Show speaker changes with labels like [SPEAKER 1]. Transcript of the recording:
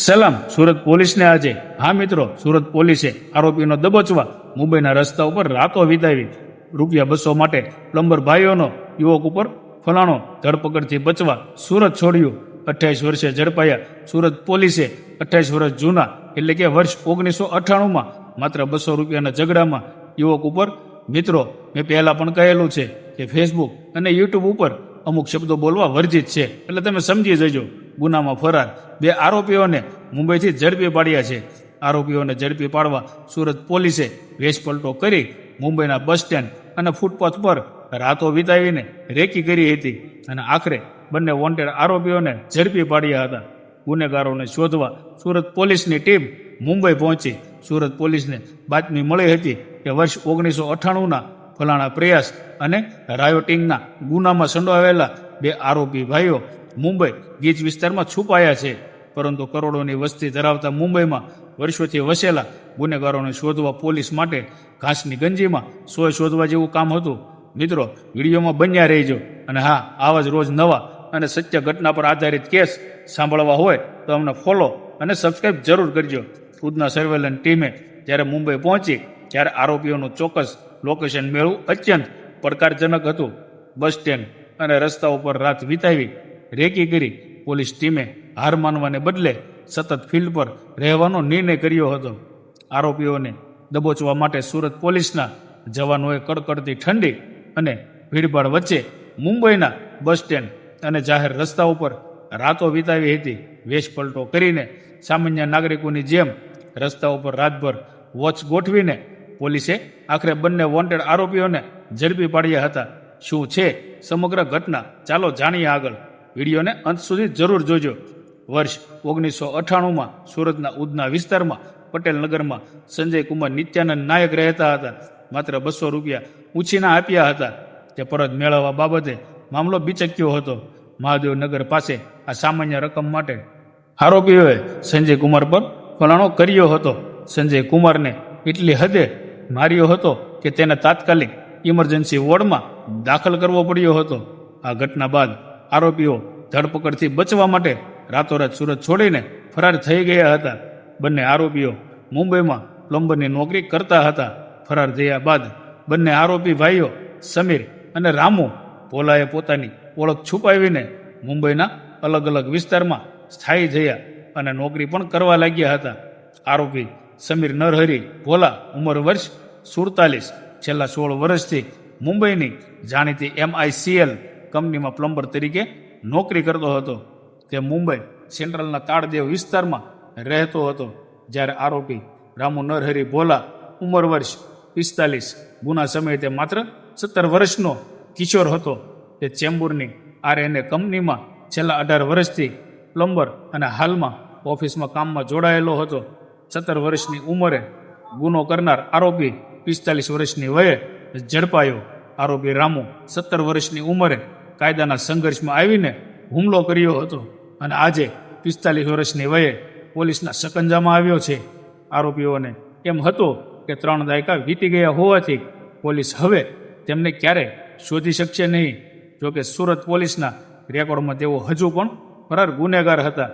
[SPEAKER 1] સલામ, સુરત પોલીસને આજે. હા મિત્રો, સુરત પોલીસે આરોપીનો દબોચવા મુંબઈના રસ્તા ઉપર રાતો વિતાવી. રૂપિયા બસો માટે પ્લમ્બર ભાઈઓનો યુવક ઉપર ફલાણો ધરપકડથી બચવા સુરત છોડ્યું. અઠ્યાવીસ વર્ષે ઝડપાયા સુરત પોલીસે. અઠ્યાવીસ વર્ષ જૂના, એટલે કે વર્ષ ઓગણીસો અઠ્ઠાણુંમાં માત્ર બસો રૂપિયાના ઝઘડામાં યુવક ઉપર મિત્રો, મેં પહેલાં પણ કહેલું છે કે ફેસબુક અને યુટ્યુબ ઉપર અમુક શબ્દો બોલવા વર્જિત છે. એટલે તમે સમજી જજો. ગુનામાં ફરાર. બે આરોપીઓને મુંબઈથી ઝડપી પાડ્યા છે. આરોપીઓને ઝડપી પાડવા સુરત પોલીસે વેશપલટો કરી મુંબઈના બસ સ્ટેન્ડ અને ફૂટપાથ પર રાતો વિતાવીને રેકી કરી હતી અને આખરે બંને વોન્ટેડ આરોપીઓને ઝડપી પાડ્યા હતા. ગુનેગારોને શોધવા સુરત પોલીસની ટીમ મુંબઈ પહોંચી. સુરત પોલીસને બાતમી મળી હતી કે વર્ષ ઓગણીસો અઠ્ઠાણુંના ફલાણા પ્રયાસ અને રાયોટિંગના ગુનામાં સંડોવાયેલા બે આરોપી ભાઈઓ મુંબઈ ગીચ વિસ્તારમાં છુપાયા છે. પરંતુ કરોડોની વસ્તી ધરાવતા મુંબઈમાં વર્ષોથી વસેલા ગુનેગારોને શોધવા પોલીસ માટે ઘાસની ગંજીમાં સોય શોધવા જેવું કામ હતું. મિત્રો, વિડીયોમાં બન્યા રહેજો. અને હા, આવા જ રોજ નવા અને સત્ય ઘટના પર આધારિત કેસ સાંભળવા હોય તો અમને ફોલો અને સબસ્ક્રાઈબ જરૂર કરજો. ખુદના સર્વેલન્સ ટીમે જ્યારે મુંબઈ પહોંચી, ત્યારે આરોપીઓનું ચોક્કસ લોકેશન મેળવું અત્યંત પડકારજનક હતું. બસ સ્ટેન્ડ અને રસ્તા ઉપર રાત વિતાવી રેકી કરી પોલીસ ટીમે હાર માનવાને બદલે સતત ફિલ્ડ પર રહેવાનો નિર્ણય કર્યો હતો. આરોપીઓને દબોચવા માટે સુરત પોલીસના જવાનોએ કડકડતી ઠંડી અને ભીડભાડ વચ્ચે મુંબઈના બસ સ્ટેન્ડ અને જાહેર રસ્તા ઉપર રાતો વિતાવી હતી. વેશપલટો કરીને સામાન્ય નાગરિકોની જેમ રસ્તા ઉપર રાતભર વોચ ગોઠવીને પોલીસે આખરે બંને વોન્ટેડ આરોપીઓને ઝડપી પાડ્યા હતા. શું છે સમગ્ર ઘટના? ચાલો જાણીએ આગળ. વિડીયોને અંત સુધી જરૂર જોજો. વર્ષ ઓગણીસો અઠ્ઠાણુંમાં સુરતના ઉદના વિસ્તારમાં પટેલ નગરમાં સંજય કુમાર નિત્યાનંદ નાયક રહેતા હતા. માત્ર બસો રૂપિયા ઉછીના આપ્યા હતા. તે પરત મેળવવા બાબતે મામલો બિચક્યો હતો. મહાદેવનગર પાસે આ સામાન્ય રકમ માટે આરોપીઓએ સંજય કુમાર પર ફલાણો કર્યો હતો. સંજય કુમારને એટલી હદે માર્યો હતો કે તેને તાત્કાલિક ઇમરજન્સી વોર્ડમાં દાખલ કરવો પડ્યો હતો. આ ઘટના બાદ આરોપીઓ ધરપકડથી બચવા માટે રાતોરાત સુરત છોડીને ફરાર થઈ ગયા હતા. બંને આરોપીઓ મુંબઈમાં પ્લમ્બરની નોકરી કરતા હતા. ફરાર થયા બાદ બંને આરોપી ભાઈઓ સમીર અને રામુ ભોલાએ પોતાની ઓળખ છુપાવીને મુંબઈના અલગ અલગ વિસ્તારમાં સ્થાયી થયા અને નોકરી પણ કરવા લાગ્યા હતા. આરોપી સમીર નરહરી ભોલા ઉંમર વર્ષ સુડતાલીસ, છેલ્લા સોળ વર્ષથી મુંબઈની જાણીતી એમઆઈસીએલ કંપનીમાં પ્લમ્બર તરીકે નોકરી કરતો હતો તે મુંબઈ સેન્ટ્રલના તાળદેવ વિસ્તારમાં રહેતો હતો. જ્યારે આરોપી રામુ નરહરી ભોલા ઉંમર વર્ષ પિસ્તાલીસ, ગુના સમયે તે માત્ર સત્તર વર્ષનો કિશોર હતો. તે ચેમ્બુરની આરએનએ કંપનીમાં છેલ્લા અઢાર વર્ષથી પ્લમ્બર અને હાલમાં ઓફિસમાં કામમાં જોડાયેલો હતો. સત્તર વર્ષની ઉંમરે ગુનો કરનાર આરોપી પિસ્તાલીસ વર્ષની વયે ઝડપાયો. આરોપી રામુ સત્તર વર્ષની ઉંમરે કાયદાના સંઘર્ષમાં આવીને હુમલો કર્યો હતો અને આજે પિસ્તાલીસ વર્ષની વયે પોલીસના સકંજામાં આવ્યો છે. આરોપીઓને એમ હતો કે ત્રણ દાયકા વીતી ગયા હોવાથી પોલીસ હવે તેમને ક્યારે શોધી શકશે નહીં, જોકે સુરત પોલીસના રેકોર્ડમાં તેઓ હજુ પણ ફરાર ગુનેગાર હતા.